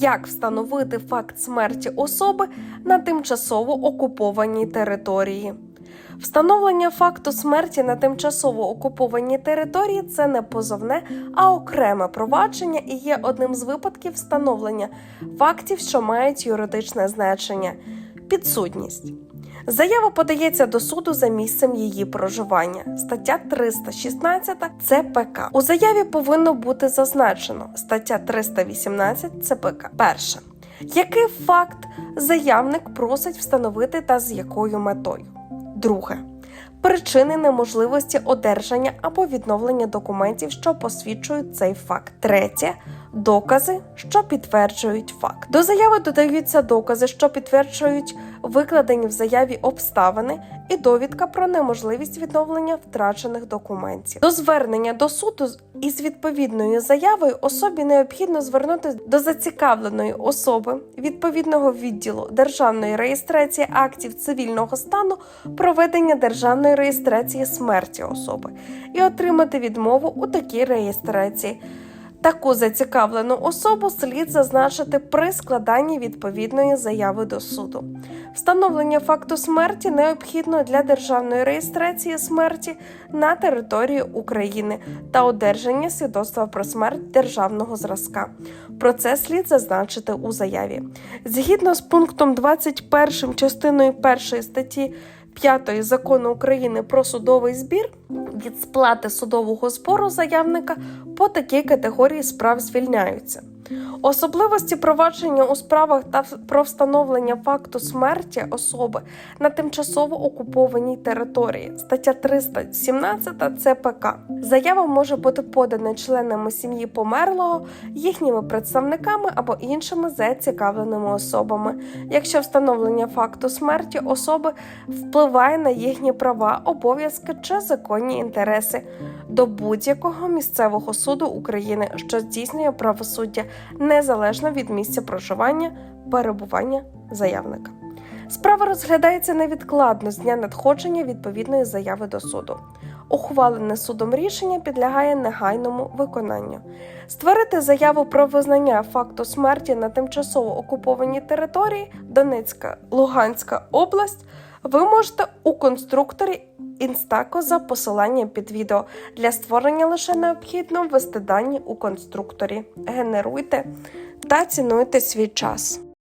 Як встановити факт смерті особи на тимчасово окупованій території? Встановлення факту смерті на тимчасово окупованій території це не позовне, а окреме провадження і є одним з випадків встановлення фактів, що мають юридичне значення. Підсудність. Заява подається до суду за місцем її проживання. Стаття 316 ЦПК. У заяві повинно бути зазначено стаття 318 ЦПК. Перше. Який факт заявник просить встановити та з якою метою? Друге. Причини неможливості одержання або відновлення документів, що посвідчують цей факт. Третє. Докази, що підтверджують факт. До заяви додаються докази, що підтверджують викладені в заяві обставини, і довідка про неможливість відновлення втрачених документів. До звернення до суду із відповідною заявою особі необхідно звернутися до зацікавленої особи відповідного відділу державної реєстрації актів цивільного стану проведення державної реєстрації смерті особи і отримати відмову у такій реєстрації. Таку зацікавлену особу слід зазначити при складанні відповідної заяви до суду. Встановлення факту смерті необхідно для державної реєстрації смерті на території України та одержання свідоцтва про смерть державного зразка. Про це слід зазначити у заяві. Згідно з пунктом 21 частиною 1 статті 5 закону України про судовий збір від сплати судового збору заявника по такій категорії справ звільняються. Особливості провадження у справах та про встановлення факту смерті особи на тимчасово окупованій території. Стаття 317 ЦПК. Заява може бути подана членами сім'ї померлого, їхніми представниками або іншими зацікавленими особами, якщо встановлення факту смерті особи впливає на їхні права, обов'язки чи законні інтереси до будь-якого місцевого суду України, що здійснює правосуддя незалежно від місця проживання, перебування заявника. Справа розглядається невідкладно з дня надходження відповідної заяви до суду. Ухвалене судом рішення підлягає негайному виконанню. Створити заяву про визнання факту смерті на тимчасово окупованій території Донецька, Луганська область ви можете у конструкторі Інстако за посиланням під відео. Для створення лише необхідно ввести дані у конструкторі. Генеруйте та цінуйте свій час.